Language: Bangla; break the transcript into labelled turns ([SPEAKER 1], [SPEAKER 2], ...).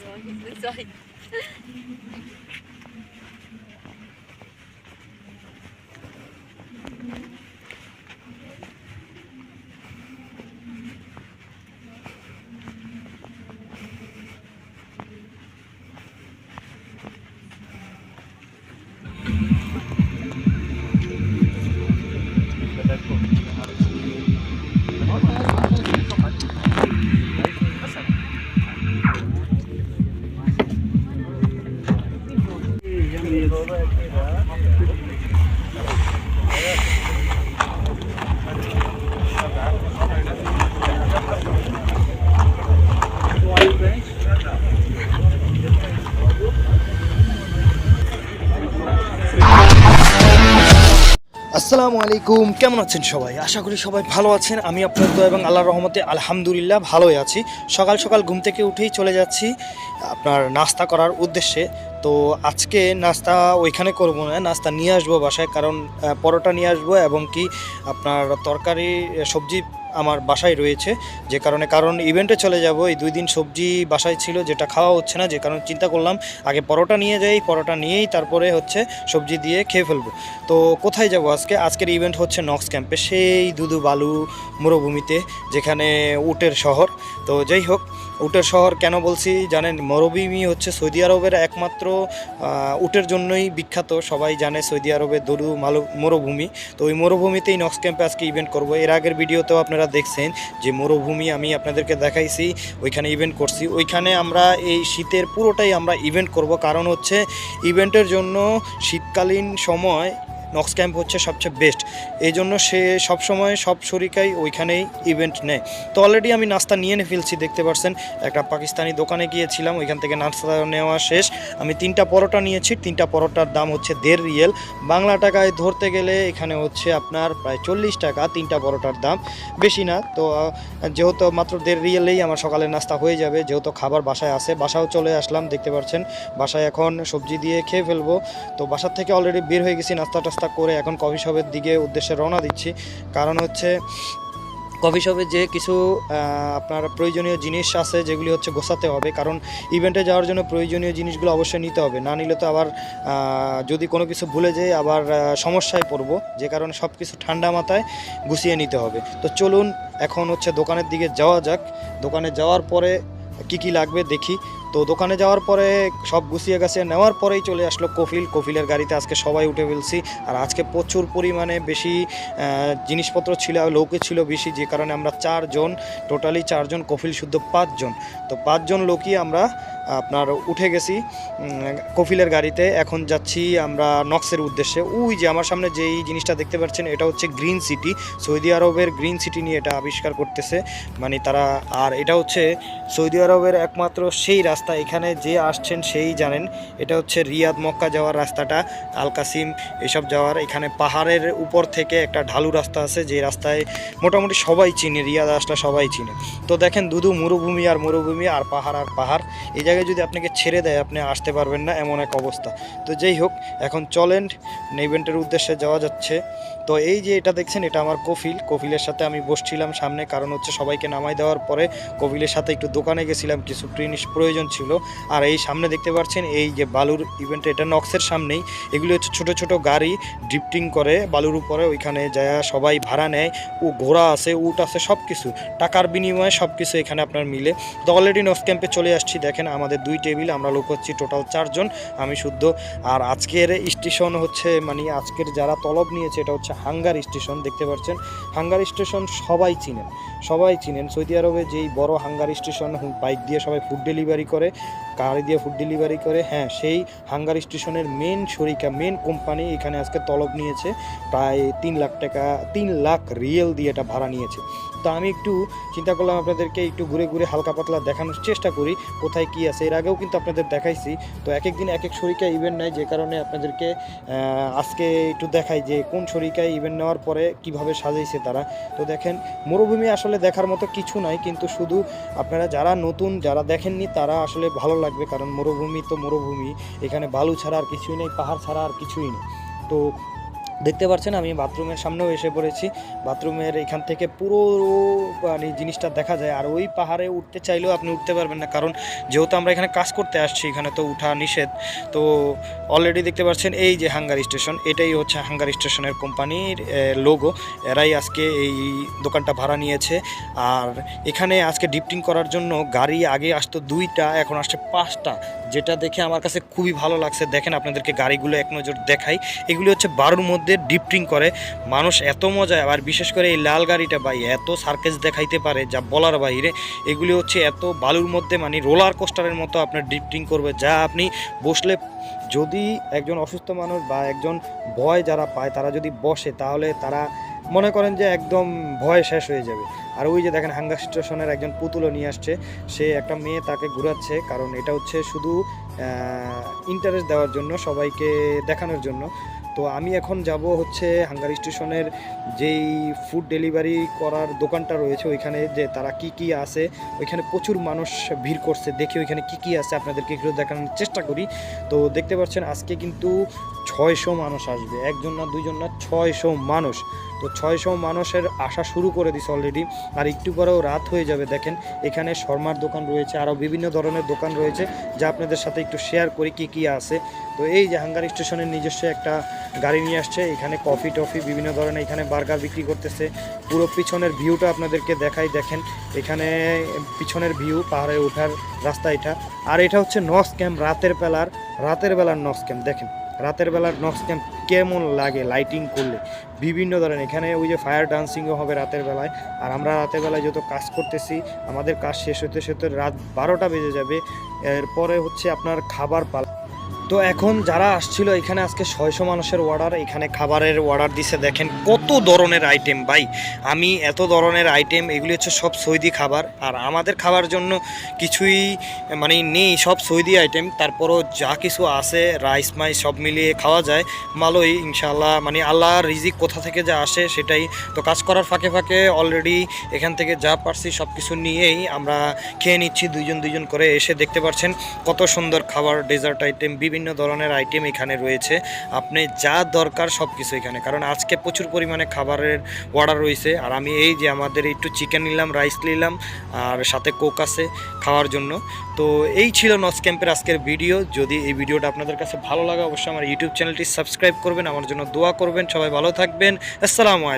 [SPEAKER 1] Sorry, sorry.
[SPEAKER 2] আসসালামু আলাইকুম। কেমন আছেন সবাই? আশা করি সবাই ভালো আছেন। আমি আপনার তো এবং আল্লাহ রহমতে আলহামদুলিল্লাহ ভালোই আছি। সকাল সকাল ঘুম থেকে উঠেই চলে যাচ্ছি আপনার নাস্তা করার উদ্দেশ্যে। তো আজকে নাস্তা ওইখানে করব না, নাস্তা নিয়ে আসব বাসায়, কারণ পরোটা নিয়ে আসব এবং কি আপনার তরকারি, সবজি আমার বাসায় রয়েছে, যে কারণে, কারণ ইভেন্টে চলে যাব, এই দুই দিন সবজি বাসায় ছিল, যেটা খাওয়া হচ্ছে না, যে কারণে চিন্তা করলাম, আগে পরোটা নিয়ে যাই, পরোটা নিয়েই তারপরে হচ্ছে সবজি দিয়ে খেয়ে ফেলব। তো কোথায় যাব আজকে? আজকের ইভেন্ট হচ্ছে নক্স ক্যাম্পে সেই দুদু বালু মরুভূমিতে, যেখানে উটের শহর। তো যাই হোক উটের শহর কেন বলছি? জানেন, মরুভূমি হচ্ছে সৌদি আরবের একমাত্র উটের জন্যই বিখ্যাত। সবাই জানে সৌদি আরবের দরু মরুভূমি। তো ওই মরুভূমিতেই নক্স ক্যাম্পে আজকে ইভেন্ট করব। এর আগের ভিডিওতেও আপনারা দেখছেন যে মরুভূমি আমি আপনাদেরকে দেখাইছি, ওইখানে ইভেন্ট করছি। ওইখানে আমরা এই শীতের পুরোটাই আমরা ইভেন্ট করব। কারণ হচ্ছে ইভেন্টের জন্য শীতকালীন সময় নক্স ক্যাম্প হচ্ছে সবচেয়ে বেস্ট এই জন্য সে সবসময় সব শরিকাই ওইখানেই ইভেন্ট নেয়। তো অলরেডি আমি নাস্তা নিয়ে নে ফেলছি, দেখতে পাচ্ছেন একটা পাকিস্তানি দোকানে গিয়েছিলাম, ওইখান থেকে নাস্তা নেওয়া শেষ। আমি তিনটা পরোটা নিয়েছি, তিনটা পরোটার দাম হচ্ছে দেড় রিয়েল। বাংলা টাকায় ধরতে গেলে এখানে হচ্ছে আপনার প্রায় চল্লিশ টাকা তিনটা পরোটার দাম। বেশি না, তো যেহেতু মাত্র দেড় রিয়েলেই আমার সকালের নাস্তা হয়ে যাবে, যেহেতু খাবার বাসায় আছে, বাসাও চলে আসলাম, দেখতে পাচ্ছেন বাসায় এখন সবজি দিয়ে খেয়ে ফেলব। তো বাসার থেকে অলরেডি বের হয়ে গেছি নাস্তা টাস্তা করে এখন কফি শপের দিকে উদ্দেশ্যে রওনা দিচ্ছি। কারণ হচ্ছে, কফি শপে যে কিছু আপনার প্রয়োজনীয় জিনিস আছে, যেগুলি হচ্ছে গোছাতে হবে। কারণ ইভেন্টে যাওয়ার জন্য প্রয়োজনীয় জিনিসগুলো অবশ্যই নিতে হবে। না নিলে তো আবার যদি কোনো কিছু ভুলে যাই আবার সমস্যায় পড়ব। যে কারণে সব কিছু ঠান্ডা মাথায় গুছিয়ে নিতে হবে। তো চলুন, এখন হচ্ছে দোকানের দিকে যাওয়া যাক। দোকানে যাওয়ার পরে কি কি লাগবে দেখি। তো দোকানে যাওয়ার পরে সব গুছিয়ে গেছে নেওয়ার পরেই চলে আসলো কফিল। কফিলের গাড়িতে আজকে সবাই উঠে ফেলছি। আর আজকে প্রচুর পরিমাণে বেশি জিনিসপত্র ছিল লোকে ছিল বেশি, যে কারণে আমরা চারজন, টোটালি চারজন কফিল শুদ্ধ পাঁচজন। তো পাঁচজন লোকই আমরা আপনার উঠে গেছি কফিলের গাড়িতে। এখন যাচ্ছি আমরা নক্সের উদ্দেশ্যে। ওই যে আমার সামনে যেই জিনিসটা দেখতে পাচ্ছেন, এটা হচ্ছে গ্রিন সিটি। সৌদি আরবের গ্রিন সিটি নিয়ে এটা আবিষ্কার করতেছে। মানে তারা, আর এটা হচ্ছে সৌদি আরবের একমাত্র সেই রাস্তা। এখানে যে আসছেন সেই জানেন, এটা হচ্ছে রিয়াদ মক্কা যাওয়ার রাস্তাটা, আল কাসিম এসব যাওয়ার। এখানে পাহাড়ের উপর থেকে একটা ঢালু রাস্তা আছে, যে রাস্তায় মোটামুটি সবাই চিনে, রিয়াদ আসলে সবাই চিনে। তো দেখেন, দুদু মরুভূমি আর মরুভূমি, আর পাহাড় আর পাহাড়। এই জায়গায় যদি আপনাকে ছেড়ে দেয়, আপনি আসতে পারবেন না, এমন এক অবস্থা। তো যেই হোক, এখন চলেন ইভেন্টের উদ্দেশ্যে যাওয়া যাচ্ছে। তো এই যে এটা দেখছেন, এটা আমার কফিল। কফিলের সাথে আমি বসছিলাম সামনে, কারণ হচ্ছে সবাইকে নামাই দেওয়ার পরে কফিলের সাথে একটু দোকানে গেছিলাম, কিছু জিনিস প্রয়োজন ছিল। আর এই সামনে দেখতে পাচ্ছেন, এই যে বালুর ইভেন্ট এটা নক্সের সামনেই। এগুলি হচ্ছে ছোট ছোট গাড়ি ড্রিফটিং করে বালুর উপরে, ওইখানে যায় সবাই ভাড়া নেয়। ও ঘোড়া আছে, উট আছে সব কিছু টাকার বিনিময়ে সব কিছু এখানে আপনার মিলে। তো অলরেডি নক্স ক্যাম্পে চলে আসছি, দেখেন আমাদের দুই টেবিল, আমরা লোক হচ্ছি টোটাল চারজন, আমি শুদ্ধ। আর আজকের স্টেশন হচ্ছে মানে আজকের যারা তলব নিয়েছে, এটা হচ্ছে হাঙ্গার স্টেশন দেখতে পাচ্ছেন। হাঙ্গার স্টেশন সবাই চিনেন। সবাই চিনেন। সৌদি আরবে যেই বড় হাঙ্গার স্টেশন, বাইক দিয়ে সবাই ফুড ডেলিভারি করে। গাড়ি দিয়ে ফুড ডেলিভারি করে হ্যাঁ সেই হাঙ্গার স্টেশনের মেন শরিকা মেন কোম্পানি এখানে আজকে তলব নিয়েছে, প্রায় তিন লাখ টাকা, তিন লাখ রিয়েল দিয়ে এটা ভাড়া নিয়েছে। তো আমি একটু চিন্তা করলাম আপনাদেরকে একটু ঘুরে ঘুরে হালকা পাতলা দেখানোর চেষ্টা করি, কোথায় কি আছে। এর আগেও কিন্তু আপনাদের দেখাইছি, তো এক এক দিন এক এক শরিকা ইভেন্ট নেয়, যে কারণে আপনাদেরকে আজকে একটু দেখাই যে কোন শরিকায় ইভেন্ট নেওয়ার পরে কীভাবে সাজাইছে তারা। তো দেখেন, মরুভূমি আসলে দেখার মতো কিছু নাই, কিন্তু শুধু আপনারা যারা নতুন, যারা দেখেননি, তারা আসলে ভালো লাগবে, কারণ মরুভূমি তো মরুভূমি, এখানে বালু ছাড়া আর কিছুই নেই, পাহাড় ছাড়া আর কিছুই নেই। তো দেখতে পাচ্ছেন, আমি বাথরুমের সামনেও এসে পড়েছি। বাথরুমের এখান থেকে পুরো মানে জিনিসটা দেখা যায়। আর ওই পাহাড়ে উঠতে চাইলেও আপনি উঠতে পারবেন না, কারণ যেহেতু আমরা এখানে কাজ করতে আসছি, এখানে তো উঠা নিষেধ। তো অলরেডি দেখতে পাচ্ছেন, এই যে হাঙ্গার স্টেশন এটাই হচ্ছে হাঙ্গার স্টেশনের কোম্পানির লোগো এরাই আজকে এই দোকানটা ভাড়া নিয়েছে। আর এখানে আজকে ডিপটিং করার জন্য গাড়ি আগে আসতো দুইটা, এখন আসছে পাঁচটা। যেটা দেখে আমার কাছে খুবই ভালো লাগছে। দেখেন আপনাদেরকে গাড়িগুলো এক নজর দেখাই। এগুলি হচ্ছে বারুর মধ্যে ডিপটিং করে। মানুষ এত মজা আর বিশেষ করে এই লাল গাড়িটা ভাই, এত সার্কেস দেখাইতে পারে যা বলার বাইরে। এগুলি হচ্ছে এত বালুর মধ্যে মানে রোলার কোস্টারের মতো আপনার ড্রিফটিং করবে, যা আপনি বসলে যদি একজন অসুস্থ মানুষ বা একজন ভয় যারা পায়, তারা যদি বসে, তাহলে তারা মনে করেন যে একদম ভয় শেষ হয়ে যাবে। আর ওই যে দেখেন হাঙ্গা স্টেশনের একজন পুতুলও নিয়ে আসছে, সে একটা মেয়ে তাকে ঘুরাচ্ছে, কারণ এটা হচ্ছে শুধু ইন্টারেস্ট দেওয়ার জন্য, সবাইকে দেখানোর জন্য। তো আমি এখন যাব হচ্ছে হাঙ্গার স্টেশনের যেই ফুড ডেলিভারি করার দোকানটা রয়েছে, ওইখানে যে তারা কি কি আছে, ওইখানে প্রচুর মানুষ ভিড় করছে, দেখি ওইখানে কি কি আছে, আপনাদেরকে একটু দেখানোর চেষ্টা করি। তো দেখতে পাচ্ছেন, আজকে কিন্তু ছয়শো মানুষ আসবে, একজন না দুইজন না ছয়শো মানুষ। তো ছয়শো মানুষের আসা শুরু করে দিছে অলরেডি আর একটু পরেও রাত হয়ে যাবে, দেখেন। এখানে শর্মার দোকান রয়েছে, আরও বিভিন্ন ধরনের দোকান রয়েছে, যা আপনাদের সাথে একটু শেয়ার করি কি কি আছে। তো এই যে স্টেশনের নিজস্ব একটা গাড়ি নিয়ে আসছে, এখানে কফি টফি বিভিন্ন ধরনের এখানে বার্গার বিক্রি করতেছে। পুরো পিছনের ভিউটা আপনাদেরকে দেখাই, দেখেন। এখানে পিছনের ভিউ পাহাড়ে ওঠার রাস্তা এটা। আর এটা হচ্ছে নস ক্যাম্প রাতের বেলার রাতের বেলার নক্স ক্যাম্প দেখেন। রাতের বেলার নক্স ক্যাম্প কেমন লাগে লাইটিং করলে? বিভিন্ন ধরনের, এখানে ওই যে ফায়ার ডান্সিংও হবে রাতের বেলায়। আর আমরা রাতের বেলায় যত কাজ করতেছি, আমাদের কাজ শেষ হতে হতে রাত বারোটা বেজে যাবে। এরপরে হচ্ছে আপনার খাবার পালা তো এখন যারা আসছিল এখানে আজকে ছয়শো মানুষের অর্ডার এখানে খাবারের অর্ডার দিছে। দেখেন কত ধরনের আইটেম ভাই। আমি এত ধরনের আইটেম এগুলি হচ্ছে সব সৌদি খাবার। আর আমাদের খাবার জন্য কিছুই মানে নেই, সব সৌদি আইটেম তারপরও যা কিছু আছে রাইস মাইস সব মিলিয়ে খাওয়া যায়। ভালোই ইনশাল্লাহ মানে আল্লাহ রিজিক কোথা থেকে যা আসে সেটাই। তো কাজ করার ফাঁকে ফাঁকে অলরেডি এখান থেকে যা পারছি সব কিছু নিয়েই আমরা খেয়ে নিচ্ছি দুইজন দুইজন করে। এসে দেখতে পাচ্ছেন কত সুন্দর খাবার ডেজার্ট আইটেম বিভিন্ন ধরনের আইটেম এখানে রয়েছে। আপনি যা দরকার সব কিছু এখানে। কারণ আজকে প্রচুর পরিমাণে খাবারের অর্ডার রয়েছে। আর আমি এই যে আমাদের একটু চিকেন নিলাম রাইস নিলাম, আর সাথে কোক আছে খাওয়ার জন্য। তো এই ছিল নস ক্যাম্পের আজকের ভিডিও যদি এই ভিডিওটা আপনাদের কাছে ভালো লাগে, অবশ্যই আমার ইউটিউব চ্যানেলটি সাবস্ক্রাইব করবেন। আমার জন্য দোয়া করবেন। সবাই ভালো থাকবেন। আসসালামু আলাইকুম।